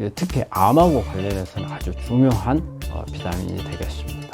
예, 특히 암하고 관련해서는 아주 중요한 어, 비타민이 되겠습니다.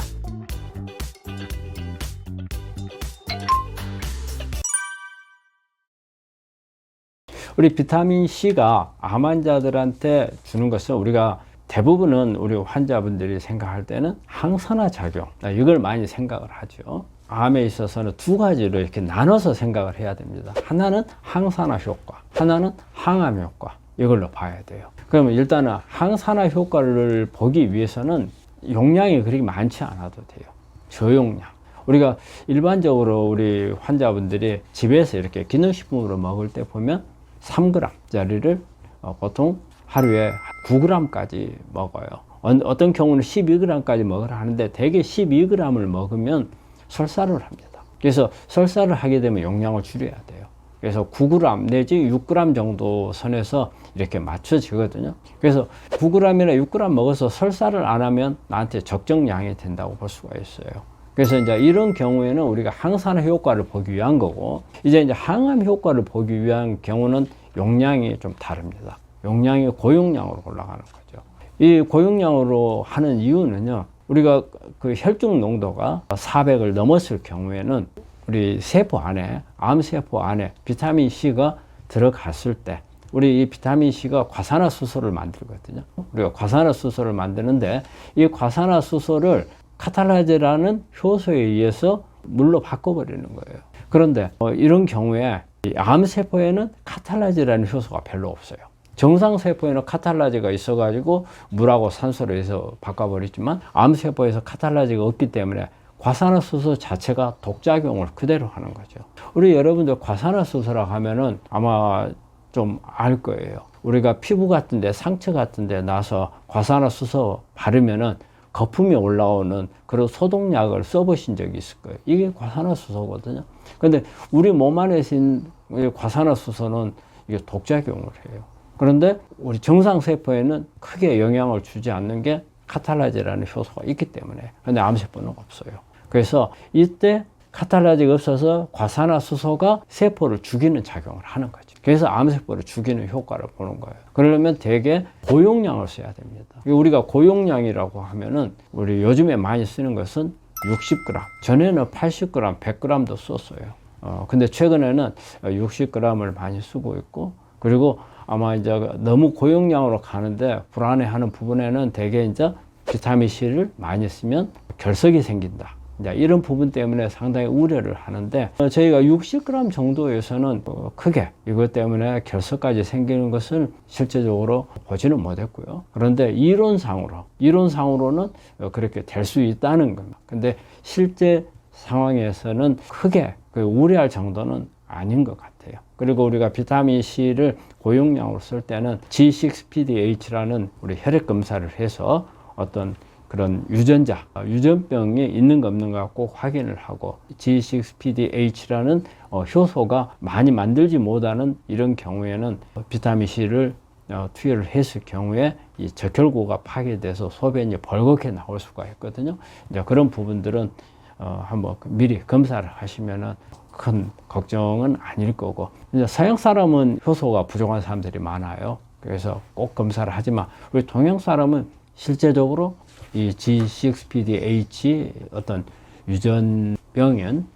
우리 비타민 C가 암 환자들한테 주는 것은 우리가 대부분은 우리 환자분들이 생각할 때는 항산화 작용 아, 이걸 많이 생각을 하죠. 암에 있어서는 두 가지로 이렇게 나눠서 생각을 해야 됩니다. 하나는 항산화 효과, 하나는 항암 효과 이걸로 봐야 돼요. 그러면 일단은 항산화 효과를 보기 위해서는 용량이 그렇게 많지 않아도 돼요. 저용량. 우리가 일반적으로 우리 환자분들이 집에서 이렇게 기능식품으로 먹을 때 보면 3g짜리를 어, 보통 하루에 9g까지 먹어요. 어떤 경우는 12g까지 먹으라 하는데 대개 12g을 먹으면 설사를 합니다. 그래서 설사를 하게 되면 용량을 줄여야 돼요. 그래서 9g 내지 6g 정도 선에서 이렇게 맞춰지거든요. 그래서 9g이나 6g 먹어서 설사를 안 하면 나한테 적정량이 된다고 볼 수가 있어요. 그래서 이제 이런 경우에는 우리가 항산화 효과를 보기 위한 거고, 이제 이제 항암 효과를 보기 위한 경우는 용량이 좀 다릅니다. 용량이 고용량으로 올라가는 거죠. 이 고용량으로 하는 이유는요, 우리가 그 혈중 농도가 400을 넘었을 경우에는 우리 세포 안에, 암세포 안에 비타민 C가 들어갔을 때, 우리 이 비타민 C가 과산화수소를 만들거든요. 우리가 과산화수소를 만드는데 이 과산화수소를 카탈라제라는 효소에 의해서 물로 바꿔버리는 거예요. 그런데 어, 이런 경우에 암세포에는 카탈라제라는 효소가 별로 없어요. 정상 세포에는 카탈라제가 있어가지고 물하고 산소를 해서 바꿔버리지만 암세포에서 카탈라제가 없기 때문에 과산화수소 자체가 독작용을 그대로 하는 거죠. 우리 여러분들 과산화수소라고 하면은 아마 좀 알 거예요. 우리가 피부 같은데 상처 같은데 나서 과산화수소 바르면은 거품이 올라오는 그런 소독약을 써보신 적이 있을 거예요. 이게 과산화수소거든요. 근데 우리 몸 안에 있는 과산화수소는 이게 독작용을 해요. 그런데 우리 정상 세포에는 크게 영향을 주지 않는 게 카탈라제라는 효소가 있기 때문에. 근데 암세포는 없어요. 그래서 이때 카탈라제가 없어서 과산화수소가 세포를 죽이는 작용을 하는 거죠. 그래서 암세포를 죽이는 효과를 보는 거예요. 그러려면 대개 고용량을 써야 됩니다. 우리가 고용량이라고 하면은 우리 요즘에 많이 쓰는 것은 60g. 전에는 80g, 100g도 썼어요. 어, 근데 최근에는 60g을 많이 쓰고 있고, 그리고 아마 이제 너무 고용량으로 가는데 불안해하는 부분에는 대개 이제 비타민 C를 많이 쓰면 결석이 생긴다. 이런 부분 때문에 상당히 우려를 하는데 어, 저희가 60g 정도에서는 어, 크게 이것 때문에 결석까지 생기는 것을 실제적으로 보지는 못했고요. 그런데 이론상으로 이론상으로는 어, 그렇게 될 수 있다는 겁니다. 근데 실제 상황에서는 크게 그 우려할 정도는 아닌 것 같아요. 그리고 우리가 비타민 C를 고용량으로 쓸 때는 G6PDH라는 우리 혈액 검사를 해서 어떤 그런 유전자, 유전병이 있는가 없는가 꼭 확인을 하고 G6PDH라는 어, 효소가 많이 만들지 못하는 이런 경우에는 비타민 C를 어, 투여를 했을 경우에 이 적혈구가 파괴돼서 소변이 벌겋게 나올 수가 있거든요. 이제 그런 부분들은 어, 한번 미리 검사를 하시면은 큰 걱정은 아닐 거고 이제 서양 사람은 효소가 부족한 사람들이 많아요. 그래서 꼭 검사를 하지만 우리 동양 사람은 실제적으로 이 G6PD-H 어떤 유전병은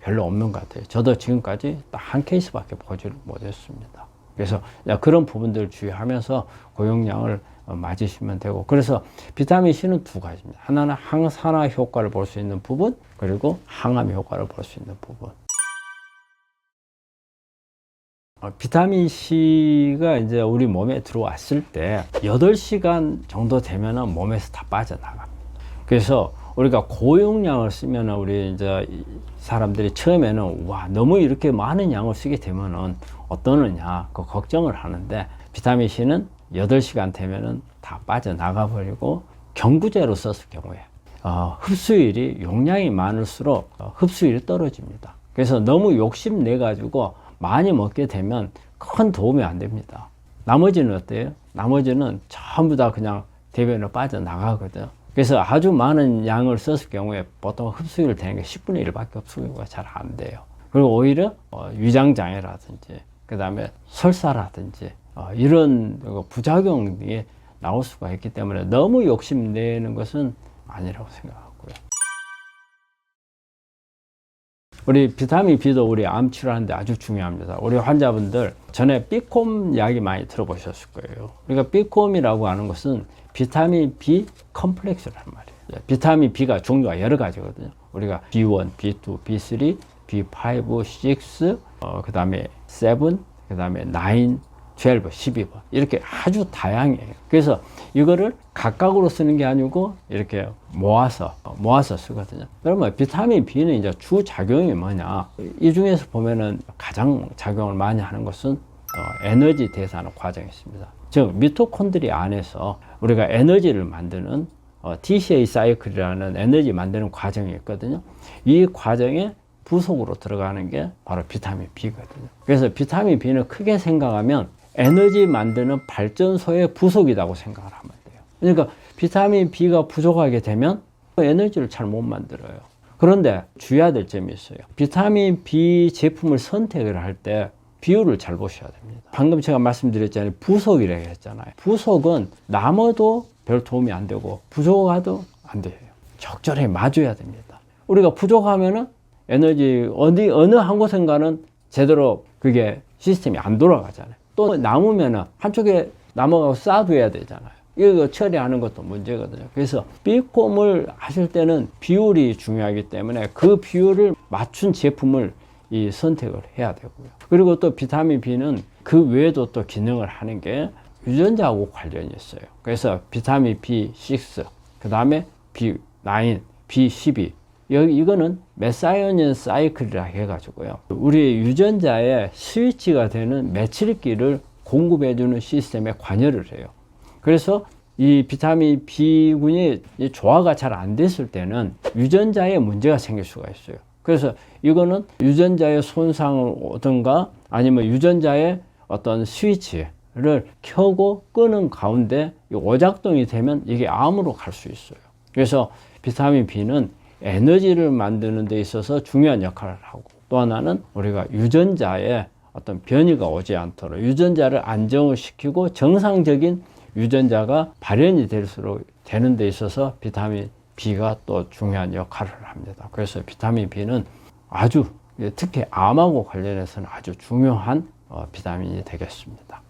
별로 없는 것 같아요. 저도 지금까지 딱 한 케이스밖에 보지를 못했습니다. 그래서 그런 부분들을 주의하면서 고용량을 맞으시면 되고 그래서 비타민 C는 두 가지입니다. 하나는 항산화 효과를 볼 수 있는 부분 그리고 항암 효과를 볼 수 있는 부분. 비타민 C가 이제 우리 몸에 들어왔을 때 8시간 정도 되면은 몸에서 다 빠져나갑니다. 그래서 우리가 고용량을 쓰면 우리 이제 사람들이 처음에는 와, 너무 이렇게 많은 양을 쓰게 되면은 어떠느냐, 그 걱정을 하는데 비타민 C는 8시간 되면은 다 빠져나가 버리고 경구제로 썼을 경우에 어, 흡수율이 용량이 많을수록 어, 흡수율이 떨어집니다. 그래서 너무 욕심내 가지고 많이 먹게 되면 큰 도움이 안 됩니다. 나머지는 어때요? 나머지는 전부 다 그냥 대변으로 빠져나가거든요. 그래서 아주 많은 양을 썼을 경우에 보통 흡수율 되는 게 10분의 1밖에 흡수가 잘 안 돼요. 그리고 오히려 어, 위장장애라든지, 그 다음에 설사라든지, 어, 이런 부작용이 나올 수가 있기 때문에 너무 욕심내는 것은 아니라고 생각하고요. 우리 비타민 B도 우리 암 치료하는데 아주 중요합니다. 우리 환자분들 전에 B콤 이야기 많이 들어보셨을 거예요. 우리가 B콤이라고 하는 것은 비타민 B 컴플렉스란 말이에요. 예, 비타민 B가 종류가 여러 가지거든요. 우리가 B1, B2, B3, B5, 6, 어, 그 다음에 7, 그 다음에 9, 12, 12번 이렇게 아주 다양해요. 그래서 이거를 각각으로 쓰는 게 아니고 이렇게 모아서 모아서 쓰거든요. 그러면 비타민 B는 이제 주 작용이 뭐냐? 이 중에서 보면은 가장 작용을 많이 하는 것은 어, 에너지 대사하는 과정이 있습니다. 즉 미토콘드리 안에서 우리가 에너지를 만드는 어, TCA 사이클이라는 에너지 만드는 과정이 있거든요. 이 과정에 부속으로 들어가는 게 바로 비타민 B거든요. 그래서 비타민 B는 크게 생각하면 에너지 만드는 발전소의 부속이라고 생각을 하면 돼요. 그러니까 비타민 B가 부족하게 되면 에너지를 잘 못 만들어요. 그런데 주의해야 될 점이 있어요. 비타민 B 제품을 선택을 할 때 비율을 잘 보셔야 됩니다. 방금 제가 말씀드렸잖아요. 부속이라고 했잖아요. 부속은 남아도 별 도움이 안 되고 부족하도 안 돼요. 적절히 맞줘야 됩니다. 우리가 부족하면은 에너지 어디 어느 한 곳인가는 제대로 그게 시스템이 안 돌아가잖아요. 또 남으면은 한쪽에 남아가고 쌓아둬야 되잖아요. 이거 처리하는 것도 문제거든요. 그래서 B콤을 하실 때는 비율이 중요하기 때문에 그 비율을 맞춘 제품을 이 선택을 해야 되고요. 그리고 또 비타민 B는 그 외에도 또 기능을 하는 게 유전자하고 관련이 있어요. 그래서 비타민 B6, 그 다음에 B9, B12, 여기 이거는 메사이언 사이클이라 해가지고요. 우리 유전자의 스위치가 되는 메칠기를 공급해주는 시스템에 관여를 해요. 그래서 이 비타민 B군이 조화가 잘 안 됐을 때는 유전자에 문제가 생길 수가 있어요. 그래서 이거는 유전자의 손상을 오든가 아니면 유전자의 어떤 스위치를 켜고 끄는 가운데 오작동이 되면 이게 암으로 갈 수 있어요. 그래서 비타민 B는 에너지를 만드는 데 있어서 중요한 역할을 하고 또 하나는 우리가 유전자에 어떤 변이가 오지 않도록 유전자를 안정을 시키고 정상적인 유전자가 발현이 될수록 되는 데 있어서 비타민 B가 또 중요한 역할을 합니다. 그래서 비타민 B는 아주 특히 암하고 관련해서는 아주 중요한 어, 비타민이 되겠습니다.